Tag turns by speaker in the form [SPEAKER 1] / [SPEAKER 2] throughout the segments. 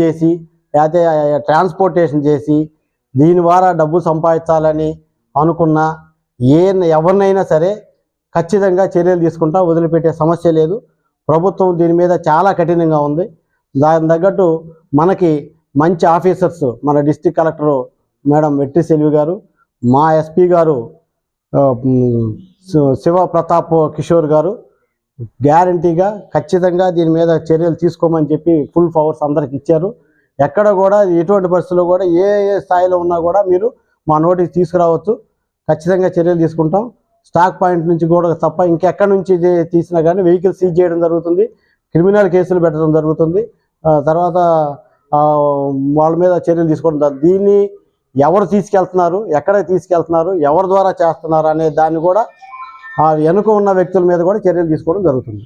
[SPEAKER 1] చేసి లేకపోతే ట్రాన్స్పోర్టేషన్ చేసి దీని ద్వారా డబ్బు సంపాదించాలని అనుకున్న ఏ ఎవరినైనా సరే ఖచ్చితంగా చర్యలు తీసుకుంటా వదిలిపెట్టే సమస్య లేదు. ప్రభుత్వం దీని మీద చాలా కఠినంగా ఉంది. దాని తగ్గట్టు మనకి మంచి ఆఫీసర్స్ మన డిస్టిక్ కలెక్టరు మేడం వెట్టి సెల్వి గారు మా ఎస్పీ గారు శివ ప్రతాప్ కిషోర్ గారు గ్యారంటీగా ఖచ్చితంగా దీని మీద చర్యలు తీసుకోమని చెప్పి ఫుల్ పవర్స్ అందరికి ఇచ్చారు. ఎక్కడ కూడా ఎటువంటి పరిస్థితుల్లో కూడా ఏ ఏ స్థాయిలో ఉన్నా కూడా మీరు మా నోటికి తీసుకురావచ్చు. ఖచ్చితంగా చర్యలు తీసుకుంటాం. స్టాక్ పాయింట్ నుంచి కూడా తప్ప ఇంకెక్కడి నుంచి తీసినా కానీ వెహికల్ సీజ్ చేయడం జరుగుతుంది. క్రిమినల్ కేసులు పెట్టడం జరుగుతుంది. తర్వాత వాళ్ళ మీద చర్యలు తీసుకోవడం దీన్ని ఎవరు తీసుకెళ్తున్నారు? ఎక్కడ తీసుకెళ్తున్నారు? ఎవరి ద్వారా చేస్తున్నారు? అనే దాన్ని కూడా ఆ వెనుక ఉన్న వ్యక్తుల మీద కూడా చర్యలు తీసుకోవడం జరుగుతుంది.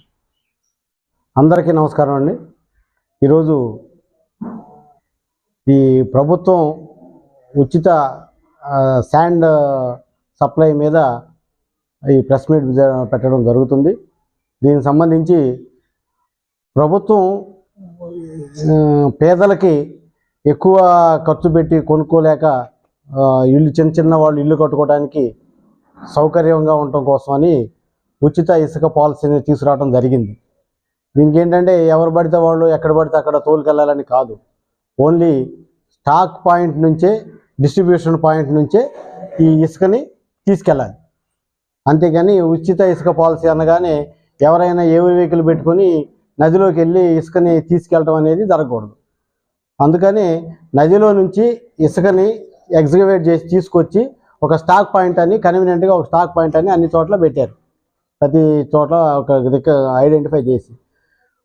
[SPEAKER 1] అందరికీ నమస్కారం అండి. ఈరోజు ఈ ప్రభుత్వం ఉచిత శాండ్ సప్లై మీద ఈ ప్రెస్ మీట్ పెట్టడం జరుగుతుంది. దీనికి సంబంధించి ప్రభుత్వం పేదలకి ఎక్కువ ఖర్చు పెట్టి కొనుక్కోలేక ఇల్లు చిన్న చిన్న వాళ్ళు ఇల్లు కట్టుకోవడానికి సౌకర్యంగా ఉండటం కోసమని ఉచిత ఇసుక పాలసీని తీసుకురావడం జరిగింది. దీనికి ఏంటంటే ఎవరు పడితే వాళ్ళు ఎక్కడ పడితే అక్కడ తోలుకెళ్ళాలని కాదు. ఓన్లీ స్టాక్ పాయింట్ నుంచే డిస్ట్రిబ్యూషన్ పాయింట్ నుంచే ఈ ఇసుకని తీసుకెళ్ళాలి. అంతేగాని ఉచిత ఇసుక పాలసీ అనగానే ఎవరైనా ఏ వెహికల్ పెట్టుకొని నదిలోకి వెళ్ళి ఇసుకని తీసుకెళ్ళడం అనేది జరగకూడదు. అందుకని నదిలో నుంచి ఇసుకని ఎగ్జిక్యూట్ చేసి తీసుకొచ్చి ఒక స్టాక్ పాయింట్ అని కన్వీనియంట్గా ఒక స్టాక్ పాయింట్ అని అన్ని చోట్ల పెట్టారు. ప్రతి చోట్ల ఒక ఐడెంటిఫై చేసి.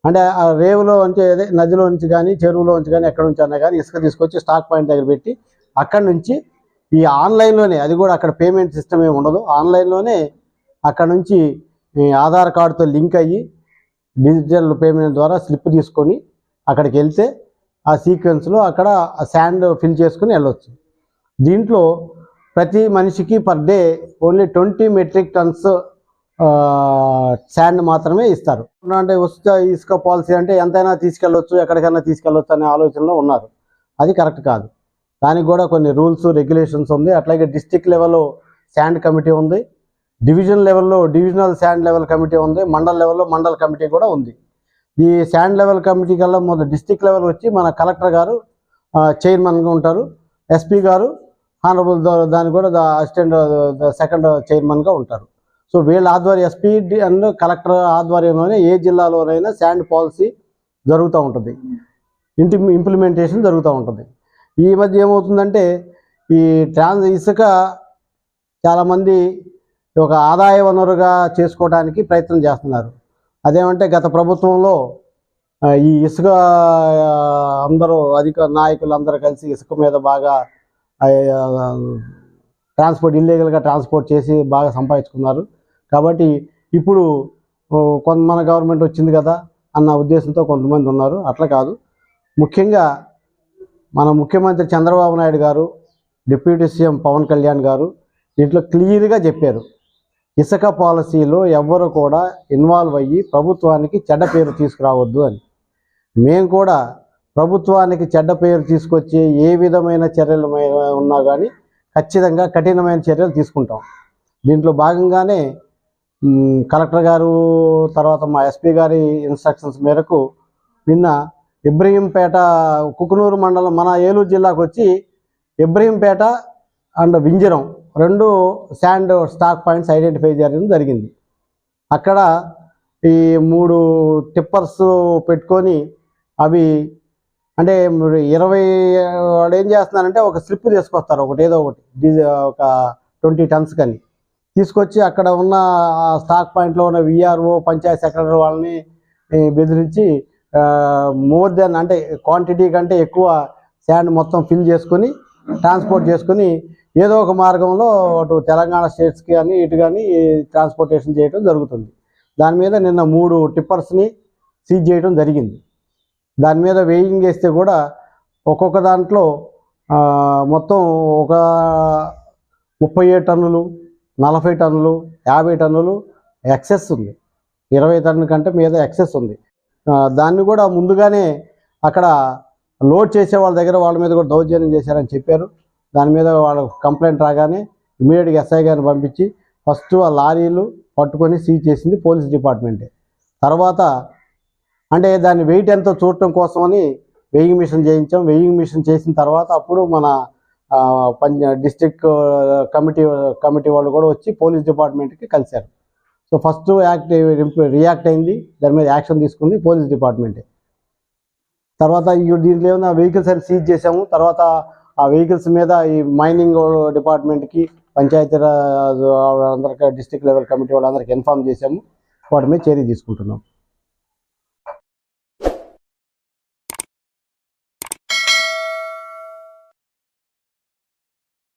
[SPEAKER 1] అంటే ఆ రేవులో నుంచి అదే నదిలో నుంచి కానీ చెరువులో నుంచి కానీ ఎక్కడ నుంచి అన్నా కానీ ఇసుక తీసుకొచ్చి స్టాక్ పాయింట్ దగ్గర పెట్టి అక్కడ నుంచి ఈ ఆన్లైన్లోనే అది కూడా అక్కడ పేమెంట్ సిస్టమ్ ఏమి ఉండదు. ఆన్లైన్లోనే అక్కడ నుంచి ఆధార్ కార్డుతో లింక్ అయ్యి డిజిటల్ పేమెంట్ ద్వారా స్లిప్ తీసుకొని అక్కడికి వెళ్తే ఆ సీక్వెన్స్లో అక్కడ శాండ్ ఫిల్ చేసుకుని వెళ్ళొచ్చు. దీంట్లో ప్రతి మనిషికి per day only twenty metric tons sand మాత్రమే ఇస్తారు. అంటే ఉచిత ఇసుక పాలసీ అంటే ఎంతైనా తీసుకెళ్ళొచ్చు ఎక్కడికైనా తీసుకెళ్ళొచ్చు అనే ఆలోచనలో ఉన్నారు. అది కరెక్ట్ కాదు. దానికి కూడా కొన్ని రూల్స్ రెగ్యులేషన్స్ ఉంది. అట్లాగే డిస్టిక్ లెవెల్లో శాండ్ కమిటీ ఉంది. డివిజన్ లెవెల్లో డివిజనల్ శాండ్ లెవెల్ కమిటీ ఉంది. మండల్ లెవెల్లో మండల్ కమిటీ కూడా ఉంది. ఈ శాండ్ లెవెల్ కమిటీ కల్లా మొదటి డిస్టిక్ లెవెల్ వచ్చి మన కలెక్టర్ గారు చైర్మన్గా ఉంటారు. ఎస్పీ గారు హానరబుల్ దాని కూడా అసిస్టెంట్ సెకండ్ చైర్మన్గా ఉంటారు. సో వీళ్ళ ఆధ్వర్యం ఎస్పీ అండ్ కలెక్టర్ ఆధ్వర్యంలోనే ఏ జిల్లాలోనైనా శాండ్ పాలసీ జరుగుతూ ఉంటుంది. ఇంటి ఇంప్లిమెంటేషన్ జరుగుతూ ఉంటుంది. ఈ మధ్య ఏమవుతుందంటే ఈ ట్రాన్స్ ఇసుక చాలామంది ఒక ఆదాయ వనరుగా చేసుకోవడానికి ప్రయత్నం చేస్తున్నారు. అదేమంటే గత ప్రభుత్వంలో ఈ ఇసుక అందరూ అధిక నాయకులు అందరూ కలిసి ఇసుక మీద బాగా ట్రాన్స్పోర్ట్ ఇల్లీగల్గా ట్రాన్స్పోర్ట్ చేసి బాగా సంపాదించుకున్నారు. కాబట్టి ఇప్పుడు కొంత మన గవర్నమెంట్ వచ్చింది కదా అన్న ఉద్దేశంతో కొంతమంది ఉన్నారు. అట్లా కాదు. ముఖ్యంగా మన ముఖ్యమంత్రి చంద్రబాబు నాయుడు గారు డిప్యూటీ సీఎం పవన్ కళ్యాణ్ గారు దీంట్లో క్లియర్గా చెప్పారు. ఇసుక పాలసీలో ఎవ్వరు కూడా ఇన్వాల్వ్ అయ్యి ప్రభుత్వానికి చెడ్డ పేరు తీసుకురావద్దు అని. మేము కూడా ప్రభుత్వానికి చెడ్డ పేరు తీసుకొచ్చే ఏ విధమైన చర్యలు ఉన్నా కానీ ఖచ్చితంగా కఠినమైన చర్యలు తీసుకుంటాం. దీంట్లో భాగంగానే కలెక్టర్ గారు తర్వాత మా ఎస్పీ గారి ఇన్స్ట్రక్షన్స్ మేరకు నిన్న ఇబ్రహీంపేట కుకునూరు మండలం మన ఏలూరు జిల్లాకు వచ్చి ఇబ్రహీంపేట అండ్ వింజరం రెండు శాండ్ స్టాక్ పాయింట్స్ ఐడెంటిఫై చేయడం జరిగింది. అక్కడ ఈ మూడు టిప్పర్స్ పెట్టుకొని అవి అంటే మీరు ఇరవై వాడు ఏం చేస్తున్నారంటే ఒక స్లిప్ తీసుకొస్తారు ఒకటి ఏదో ఒకటి ఒక ట్వంటీ టన్స్ కానీ. తీసుకొచ్చి అక్కడ ఉన్న స్టాక్ పాయింట్లో ఉన్న విఆర్ఓ పంచాయత్ సెక్రటరీ వాళ్ళని బెదిరించి మోర్ దెన్ అంటే క్వాంటిటీ కంటే ఎక్కువ శాండ్ మొత్తం ఫిల్ చేసుకొని ట్రాన్స్పోర్ట్ చేసుకొని ఏదో ఒక మార్గంలో అటు తెలంగాణ స్టేట్స్కి కానీ ఇటు కానీ ట్రాన్స్పోర్టేషన్ చేయడం జరుగుతుంది. దాని మీద నిన్న మూడు టిప్పర్స్ని సీజ్ చేయడం జరిగింది. దాని మీద వేయింగ్ వేస్తే కూడా ఒక్కొక్క దాంట్లో మొత్తం ఒక ముప్పై ఏడు టన్నులు నలభై టన్నులు యాభై టన్నులు ఎక్సెస్ ఉంది. ఇరవై టన్నుల కంటే మీద ఎక్సెస్ ఉంది. దాన్ని కూడా ముందుగానే అక్కడ లోడ్ చేసే వాళ్ళ దగ్గర వాళ్ళ మీద కూడా దౌర్జన్యం చేశారని చెప్పారు. దాని మీద వాళ్ళ కంప్లైంట్ రాగానే ఇమీడియట్గా ఎస్ఐ గారిని పంపించి ఫస్ట్ ఆ లారీలు పట్టుకొని సీజ్ చేసింది పోలీస్ డిపార్ట్మెంటే. తర్వాత అంటే దాని వెయిట్ ఎంతో చూడటం కోసమని వెయింగ్ మిషన్ చేయించాం. వెయింగ్ మిషన్ చేసిన తర్వాత అప్పుడు మన ఆ, పంజ డిస్ట్రిక్ట్ కమిటీ కమిటీ వాళ్ళు కూడా వచ్చి పోలీస్ డిపార్ట్మెంట్కి కలిశారు. సో ఫస్ట్ యాక్ట్ రియాక్ట్ అయింది. దాని మీద యాక్షన్ తీసుకుంది పోలీస్ డిపార్ట్మెంటే. తర్వాత దీంట్లో ఏమైనా వెహికల్స్ అని సీజ్ చేసాము తర్వాత ఆ వెహికల్స్ మీద ఈ మైనింగ్ డిపార్ట్మెంట్కి పంచాయతీ రాజ్ అందరికీ డిస్ట్రిక్ట్ లెవెల్ కమిటీ వాళ్ళందరికీ ఇన్ఫామ్ చేసాము వాటి మీద చర్య తీసుకుంటున్నాం.